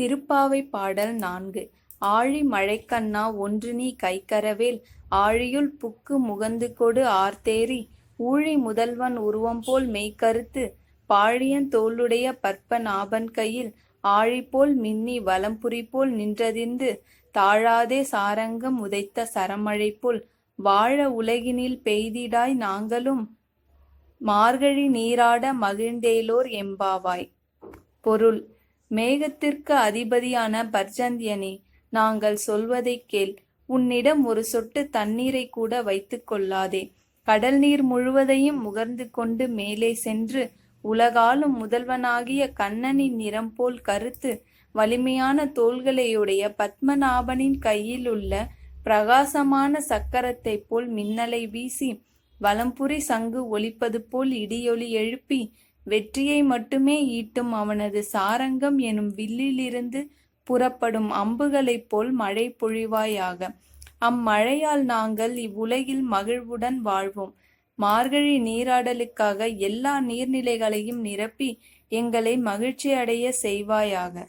திருப்பாவை பாடல் நான்கு. ஆழி மழைக்கண்ணா ஒன்று நீ கைக்கரவேல். ஆழியுள் புக்கு முகந்து கொடு ஆர்த்தேரி ஊழி முதல்வன் உருவம் போல் மெய்க்கருத்து. பாழியன் தோளுடைய பற்பன் ஆபன் கையில். ஆழிபோல் மின்னி வலம்புரி போல் நின்றதிர்ந்து தாழாதே சாரங்கம் உதைத்த சரமழை போல். வாழ உலகினில் பெய்திடாய் நாங்களும். மார்கழி நீராட மகிழ்ந்தேலோர் எம்பாவாய். பொருள். மேகத்திற்கு அதிபதியான பர்ஜந்தியனே நாங்கள் சொல்வதைக் கேள். உன்னிடம் ஒரு சொட்டு தண்ணீரை கூட வைத்துக் கொள்ளாதே. கடல் நீர் முழுவதையும் முகர்ந்து கொண்டு மேலே சென்று உலகாலும் முதல்வனாகிய கண்ணனின் நிறம் போல் கருத்து வலிமையான தோள்களையுடைய பத்மநாபனின் கையில் உள்ள பிரகாசமான சக்கரத்தைப் போல் மின்னலை வீசி வலம்புரி சங்கு ஒலிப்பது போல் இடியொலி எழுப்பி வெற்றியை மட்டுமே ஈட்டும் அவனது சாரங்கம் எனும் வில்லிலிருந்து புறப்படும் அம்புகளைப் போல் மழை பொழிவாயாக. அம்மழையால் நாங்கள் இவ்வுலகில் மகிழ்வுடன் வாழ்வோம். மார்கழி நீராடலுக்காக எல்லா நீர்நிலைகளையும் நிரப்பி எங்களை மகிழ்ச்சியடைய செய்வாயாக.